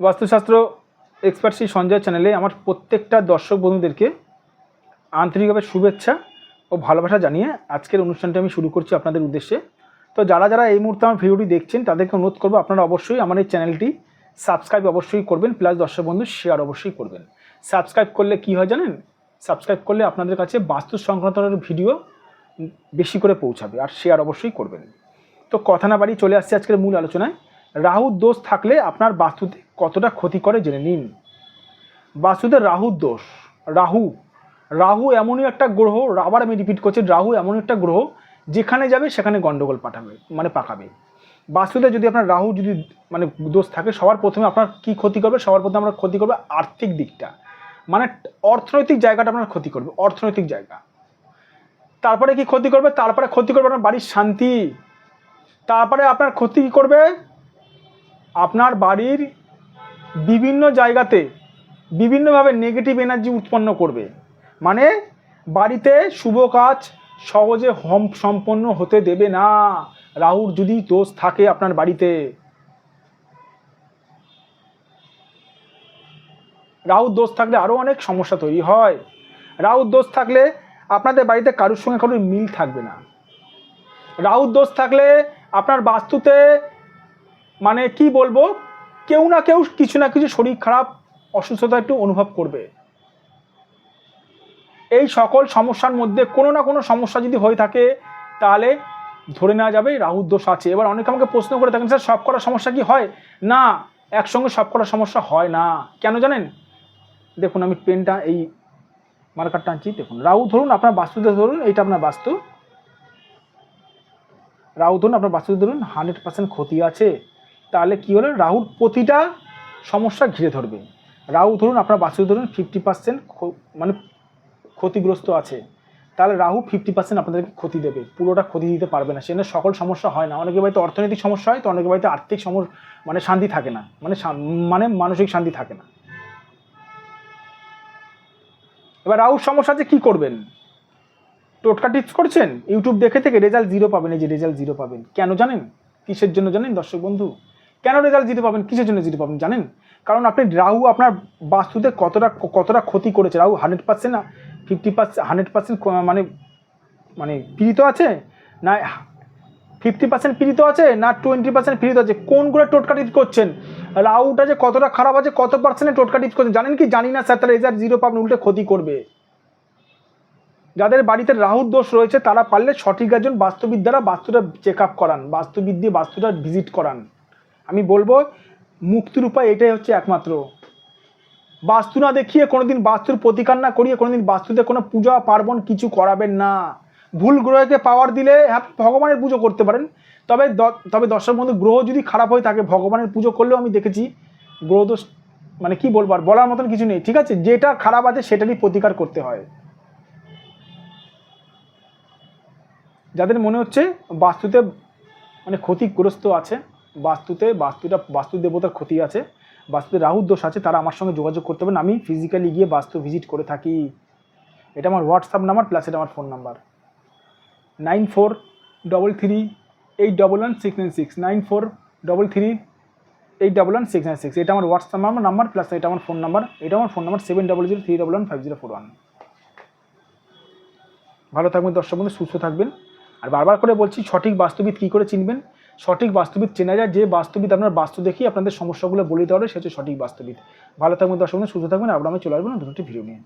বাস্তুশাস্ত্র এক্সপার্ট শ্রী সঞ্জয় চ্যানেলে আমার প্রত্যেকটা দর্শক বন্ধুদেরকে আন্তরিকভাবে শুভেচ্ছা ও ভালোবাসা জানিয়ে আজকের অনুষ্ঠানটা আমি শুরু করছি আপনাদের উদ্দেশ্যে। তো যারা যারা এই মুহূর্তে আমার ভিডিওটি দেখছেন, তাদেরকে অনুরোধ করব আপনারা অবশ্যই আমার এই চ্যানেলটি সাবস্ক্রাইব অবশ্যই করবেন প্লাস দর্শক বন্ধু শেয়ার অবশ্যই করবেন। সাবস্ক্রাইব করলে কি হয় জানেন? সাবস্ক্রাইব করলে আপনাদের কাছে বাস্তু সংক্রান্ত ভিডিও বেশি করে পৌঁছাবে, আর শেয়ার অবশ্যই করবেন। তো কথা না বাড়ি চলে আসছে আজকের মূল আলোচনায়। রাহুর দোষ থাকলে আপনার বাস্তুতে কতটা ক্ষতি করে জেনে নিন। বাস্তুতে রাহুর দোষ। রাহু। রাহু এমনই একটা গ্রহ, আবার আমি রিপিট করছি, রাহু এমন একটা গ্রহ, যেখানে যাবে সেখানে গন্ডগোল পাঠাবে মানে পাকাবে। বাস্তুতে যদি আপনার রাহু যদি মানে দোষ থাকে, সবার প্রথমে আপনার কি ক্ষতি করবে? সবার প্রথমে আপনার ক্ষতি করবে আর্থিক দিকটা। মানে অর্থনৈতিক জায়গাটা আপনার ক্ষতি করবে, অর্থনৈতিক জায়গা। তারপরে কি ক্ষতি করবে? তারপরে ক্ষতি করবে আপনার বাড়ির শান্তি। তারপরে আপনার ক্ষতি করবে? আপনার বাড়ির বিভিন্ন জায়গাতে বিভিন্নভাবে নেগেটিভ এনার্জি উৎপন্ন করবে। মানে বাড়িতে শুভ কাজ সহজে হম সম্পন্ন হতে দেবে না। রাহুর যদি দোষ থাকে আপনার বাড়িতে। রাহুর দোষ থাকলে আরও অনেক সমস্যা তৈরি হয়। রাহুর দোষ থাকলে আপনাদের বাড়িতে কারোর সঙ্গে কারোর মিল থাকবে না। রাহুর দোষ থাকলে আপনার বাস্তুতে মানে কি বলব? কেউ না কেউ কিছু না কিছু শরীর খারাপ, অসুস্থতা একটু অনুভব করবে। এই সকল সমস্যার মধ্যে কোনো না কোনো সমস্যা যদি হয়ে থাকে, তাহলে ধরে নেওয়া যাবে রাহুর দোষ আছে। এবার অনেকে আমাকে প্রশ্ন করে থাকেন, স্যার, সব কটা সমস্যা কি হয়? না, একসঙ্গে সব কটা সমস্যা হয় না। কেন জানেন? দেখুন, আমি পেনটা, এই মার্কার টানছি দেখুন। রাহু ধরুন, আপনার বাস্তুতে ধরুন, এইটা আপনার বাস্তু। রাহু ধরুন, আপনার বাস্তুতে ধরুন, হান্ড্রেড পার্সেন্ট ক্ষতি আছে। তাহলে কী হলো? রাহুর প্রতিটা সমস্যা ঘিরে ধরবে। রাহু ধরুন, আপনার বাস্তুতে ধরুন ফিফটি পার্সেন্ট মানে ক্ষতিগ্রস্ত আছে। তাহলে রাহু ফিফটি পার্সেন্ট আপনাদেরকে ক্ষতি দেবে। পুরোটা ক্ষতি দিতে পারবে না। সেখানে সকল সমস্যা হয় না। অনেকের বাড়িতে অর্থনৈতিক সমস্যা হয়, তো অনেকের বাড়িতে আর্থিক সমস্যা মানে শান্তি থাকে না। মানে মানে মানসিক শান্তি থাকে না। এবার রাহুর সমস্যা আছে কী করবেন? টোটকা টিপস করছেন? ইউটিউব দেখে থেকে রেজাল্ট জিরো পাবেন। এই যে রেজাল্ট জিরো পাবেন। কেন জানেন? কিসের জন্য জানেন দর্শক বন্ধু? কেন রেজাল্ট জিরো পাবেন? কিসের জন্য জিরো পাবেন জানেন? কারণ আপনি রাহু আপনার বাস্তুতে কতটা কতটা ক্ষতি করেছে? রাহু হান্ড্রেড পার্সেন্ট না ফিফটি পার্সেন্ট হান্ড্রেড পার্সেন্ট মানে মানে পীড়িত আছে? না ফিফটি পার্সেন্ট পীড়িত আছে? না টোয়েন্টি পার্সেন্ট পীড়িত আছে? কোনগুলো টোটকা টিপস করছেন? রাহুটা যে কতটা খারাপ আছে, কত পার্সেন্টে টোটকা টিপস করছেন? জানেন কি? জানি না, স্যার তার রেজাল্ট জিরো পাবেন, উল্টে ক্ষতি করবে। যাদের বাড়িতে রাহুর দোষ রয়েছে, তারা পারলে সঠিক একজন বাস্তুবিদ দ্বারা বাস্তুটা চেক আপ করান বাস্তুবিদ দিয়ে বাস্তুটা ভিজিট করান। আমি বলব মুক্তির উপায় এটাই হচ্ছে একমাত্র। বাস্তু না দেখিয়ে কোনোদিন বাস্তুর প্রতিকার না করিয়ে কোনোদিন বাস্তুতে কোনো পূজা, পার্বণ কিছু করাবেন না। ভুল গ্রহকে পাওয়ার দিলে হ্যাঁ ভগবানের পুজো করতে পারেন। তবে তবে দর্শক বন্ধু, গ্রহ যদি খারাপ হয়ে থাকে ভগবানের পুজো করলেও আমি দেখেছি গ্রহদোষ মানে কি বলব আর বলার মতন কিছু নেই, ঠিক আছে? যেটা খারাপ আছে সেটারই প্রতিকার করতে হয়। যাদের মনে হচ্ছে বাস্তুতে মানে ক্ষতিগ্রস্ত আছে বাস্তুতে, বাস্তুটা, বাস্তু দেবতার ক্ষতি আছে, বাস্তুতে রাহুর দোষ আছে, তারা আমার সঙ্গে যোগাযোগ করতে পারেন আমি ফিজিক্যালি গিয়ে বাস্তু ভিজিট করে থাকি। এটা আমার হোয়াটসঅ্যাপ নাম্বার প্লাস এটা আমার phone number nine four double three eight double one six nine six nine four double three eight double one six nine six এটা আমার হোয়াটসঅ্যাপ নাম্বার নাম্বার প্লাস এটা আমার ফোন নাম্বার এটা আমার phone number seven double zero three double one five zero four one ভালো থাকবেন দর্শক বন্ধু, সুস্থ থাকবেন। আর বারবার করে বলছি, সঠিক বাস্তুবিদ কী করে চিনবেন? সঠিক বাস্তুবিদ চেনা যায়, যে বাস্তুবিদ আপনার বাস্তু দেখি আপনাদের সমস্যাগুলো বলে দিতে পারে সে হচ্ছে সঠিক বাস্তুবিদ। ভালো থাকবেন, দর্শক সুস্থ থাকবেন, আবার আমি চলে আসবেন দুটি ভিডিও নিয়ে।